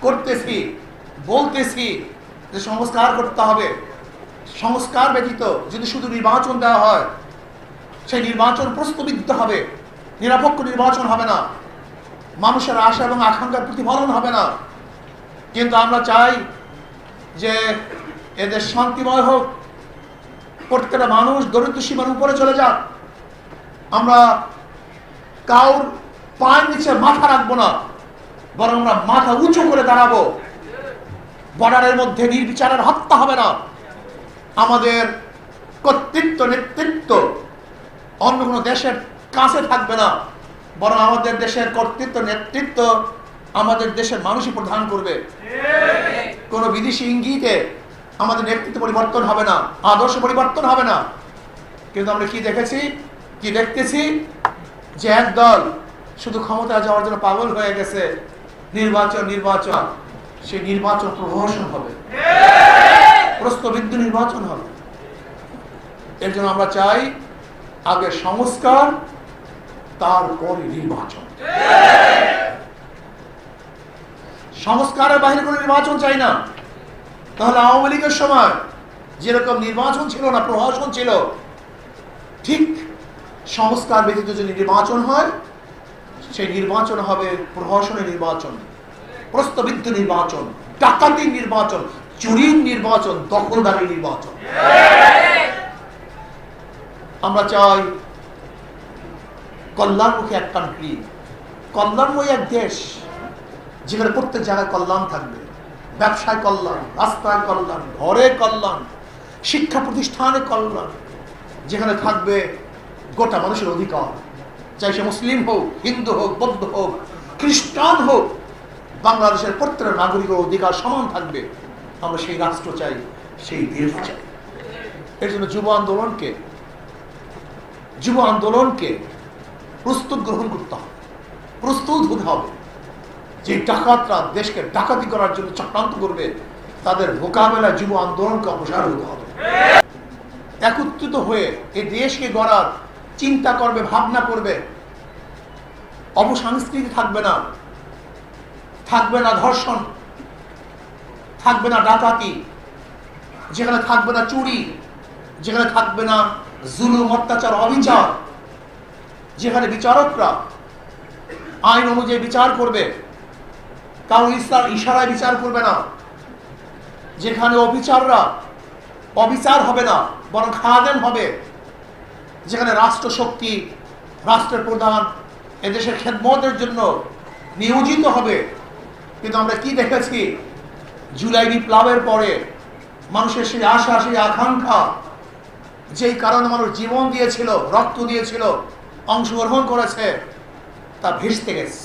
করতেছি, বলতেছি যে সংস্কার করতে হবে। সংস্কার ব্যতীত যদি শুধু নির্বাচন দেওয়া হয়, সেই নির্বাচন প্রস্তুবিদ্ধ হবে, নিরপেক্ষ নির্বাচন হবে না। মানুষের আশা এবং আকাঙ্ক্ষার প্রতিফলন হবে না। কিন্তু আমরা চাই যে এদের শান্তিময় হোক, প্রত্যেকটা মানুষ দরিদ্র সীমার উপরে চলে যাক। আমরা কাউর পায়ের নিচে মাথা রাখব না। বরং আমরা মাথা উঁচু করে দাঁড়াবো। বর্ডারের মধ্যে নির্বিচারের হত্যা হবে না। আমাদের কর্তৃত্ব, নেতৃত্ব অন্য কোনো দেশের কাছে থাকবে না। বরং আমাদের দেশের কর্তৃত্ব, নেতৃত্ব আমাদের দেশের মানুষই প্রধান করবে। কোনো বিদেশি ইঙ্গিতে আমাদের নেতৃত্ব পরিবর্তন হবে না, আদর্শ পরিবর্তন হবে না। কিন্তু আমরা কি দেখেছি? কি দেখতেছি? যে একদল শুধু ক্ষমতা যাওয়ার জন্য পাগল হয়ে গেছে। নির্বাচন নির্বাচন। সেই নির্বাচন প্রহসন হবে। প্রস্তবিদ্ধ নির্বাচন হবে। এর জন্য আমরা চাই, আগে সংস্কার, তারপরে নির্বাচন। সংস্কারের বাইরে কোনো নির্বাচন চাই না। তাহলে আওয়ামী লীগের সময় যেরকম নির্বাচন ছিল না, প্রহসন ছিল, ঠিক সংস্কার ব্যতীত যদি নির্বাচন হয় সেই নির্বাচন হবে প্রহসনের নির্বাচন, প্রস্তবিদ্ধ নির্বাচন, ডাকাতির নির্বাচন, চুরির নির্বাচন দখলদারি নির্বাচন। আমরা চাই কল্যাণমুখী এক কান্ট্রি কল্যাণময় এক দেশ, যেখানে প্রত্যেক জায়গায় কল্যাণ থাকবে। ব্যবসায় কল্যাণ, রাস্তায় কল্যাণ, ঘরে কল্যাণ, শিক্ষা প্রতিষ্ঠানে কল্যাণ, যেখানে থাকবে গোটা মানুষের অধিকার। চাই সে মুসলিম হোক, হিন্দু হোক, বৌদ্ধ হোক, খ্রিস্টান হোক, বাংলাদেশের প্রত্যেকটা নাগরিকের অধিকার সমান থাকবে। আমরা সেই রাষ্ট্র চাই, সেই দেশ চাই। এর জন্য যুব আন্দোলনকে যুব আন্দোলনকে প্রস্তুত গ্রহণ করতে হবে, প্রস্তুত হতে হবে। যে ডাকাতরা দেশকে ডাকাতি করার জন্য চক্রান্ত করবে, তাদের মোকাবেলা যুব আন্দোলনকে অপসার হতে হবে। একত্রিত হয়ে এই দেশকে গড়ার চিন্তা করবে, ভাবনা করবে। অপসংস্কৃতি থাকবে না। থাকবে না ধর্ষণ। থাকবে না ডাকাতি। যেখানে থাকবে না চুরি। যেখানে থাকবে না জুলুম, অত্যাচার, অবিচার। যেখানে বিচারকরা আইন অনুযায়ী বিচার করবে কারও ইসলাম ইশারায় বিচার করবে না। যেখানে অবিচাররা অবিচার হবে না, বরং খাদেন হবে। যেখানে রাষ্ট্র শক্তি রাষ্ট্রের প্রধান এদেশের খেদমতের জন্য নিয়োজিত হবে। কিন্তু আমরা কি দেখেছি? জুলাই বিপ্লবের পরে মানুষের সেই আশা, সেই আকাঙ্ক্ষা, যেই কারণে মানুষ জীবন দিয়েছিল, রক্ত দিয়েছিল, অংশগ্রহণ করেছে, তা ভেসতে গেছে।